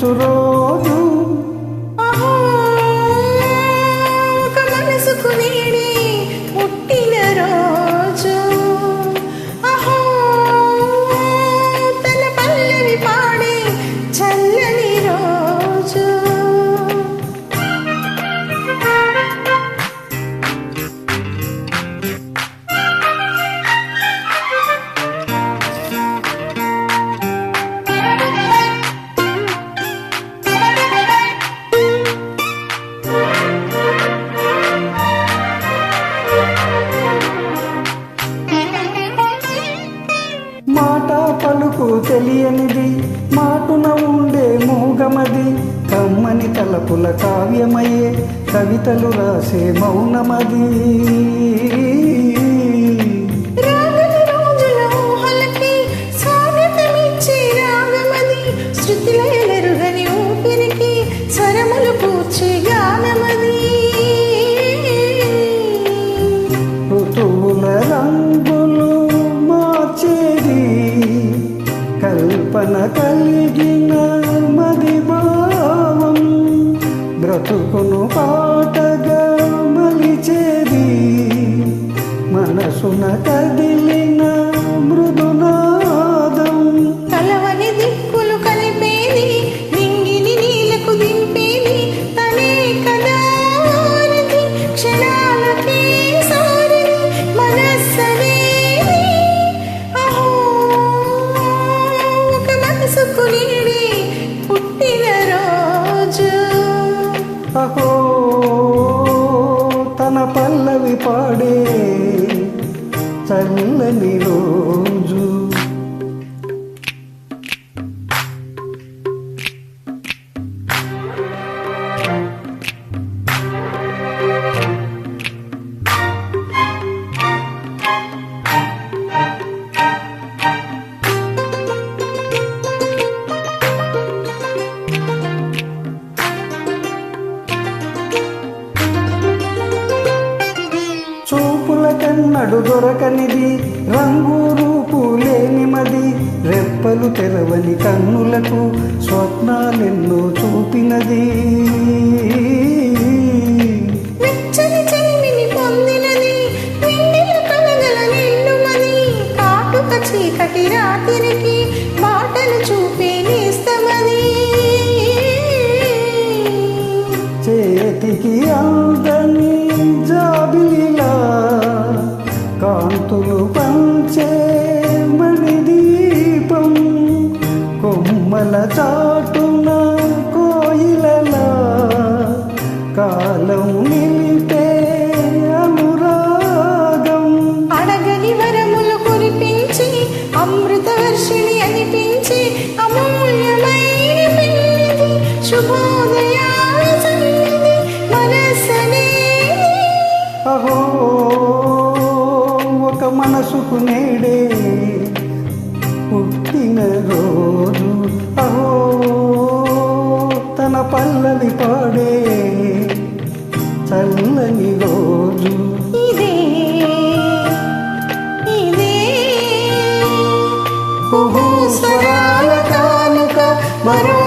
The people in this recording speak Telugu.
ಚುರೋದು తెలియనిది మాటున ఉండే మూగమది కమ్మని తలపుల కావ్యమయ్యే కవితలు రాసే మౌనమది. చల్లని రోజు. కన్నడు దొరకనిది రంగు రూపు లేనిమది రెప్పలు తెరవని కన్నులకు స్వప్నాలెన్నో చూపినది. చాటున కోయిలలా కాలం నిలిపే అనురాగం. అడగని వరములు కురిపించి అమృత వర్షిణి అనిపించి అమూల్యమైన పెళ్ళిది శుభోదయాల సన్నిధి మనసనేది అహో ఒక మనసుకు నేడే పుట్టిన రోజు. పల్లవి పాడే చల్లని రోజు. ఇదే ఇదే. స్వరాల కానుక మరో